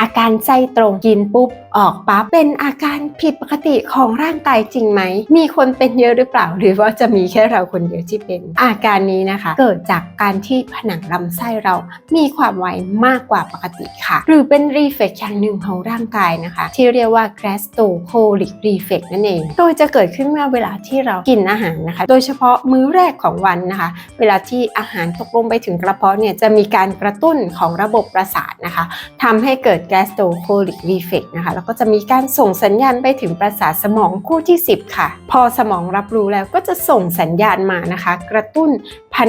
อาการไส้ตรงกินปุ๊บออกปั๊บเป็นอาการผิดปกติของร่างกายจริงไหม มีคนเป็นเยอะหรือเปล่า หรือว่าจะมีแค่เราคนเดียวที่เป็น อาการนี้นะคะ เกิดจากการที่ผนังลำไส้เรามีความไวมากกว่าปกติค่ะ หรือเป็นรีเฟกอย่างหนึ่งของร่างกายนะคะ ที่เรียกว่า gastrocolic reflex นั่นเอง โดยจะเกิดขึ้นเมื่อเวลาที่เรากินอาหารนะคะ โดยเฉพาะมื้อแรกของวันนะคะ เวลาที่อาหารตกลงไปถึงกระเพาะเนี่ยจะมีการกระตุ้นของระบบประสาทนะคะทำให้เกิด gastrocolic reflex นะคะ แล้วก็จะมีการส่งสัญญาณไปถึงประสาทสมองคู่ที่ 10 ค่ะ พอสมองรับรู้แล้วก็จะส่งสัญญาณมานะคะ กระตุ้น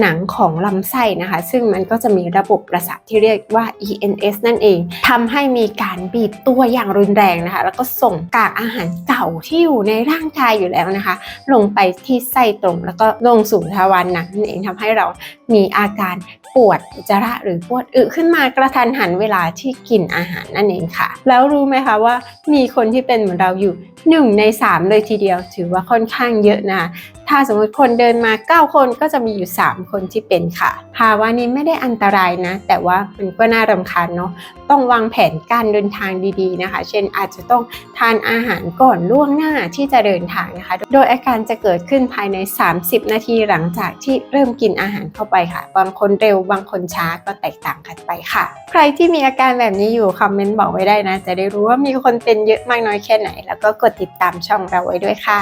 นังของลำไส้นะคะ ซึ่งมันก็จะมีระบบประสาทที่เรียกว่า ENS นั่นเองทำให้มีการบีบตัวอย่างรุนแรงนะคะ แล้วก็ส่งกากอาหารเก่าที่อยู่ในร่างกายอยู่แล้วนะคะ ลงไปที่ไส้ตรงแล้วก็ลงสู่ทวารหนักนั่นเองทำให้เรามีอาการปวดอุจจาระหรือปวดอึขึ้นมากระทันหันเวลาที่กินอาหารนั่นเองค่ะ แล้วรู้ไหมคะว่ามีคนที่เป็นเหมือนเราอยู่หนึ่งในสามเลยทีเดียวถือว่าค่อนข้างเยอะนะคะถ้าสมมติคนเดินมา 9 คนก็จะมีอยู่3 คนที่เป็นค่ะ ภาวะนี้ไม่ได้อันตรายนะ แต่ว่ามันก็น่ารำคาญเนาะต้องวางแผนการเดินทางดีๆนะคะ เช่นอาจจะต้องทานอาหารก่อนล่วงหน้าที่จะเดินทางนะคะ โดยอาการจะเกิดขึ้นภายใน 30 นาทีหลังจากที่เริ่มกินอาหารเข้าไปค่ะ บางคนเร็วบางคนช้าก็แตกต่างกันไปค่ะ ใครที่มีอาการแบบนี้อยู่คอมเมนต์บอกไว้ได้นะ จะได้รู้ว่ามีคนเป็นเยอะมากน้อยแค่ไหน แล้วก็กดติดตามช่องเราไว้ด้วยค่ะ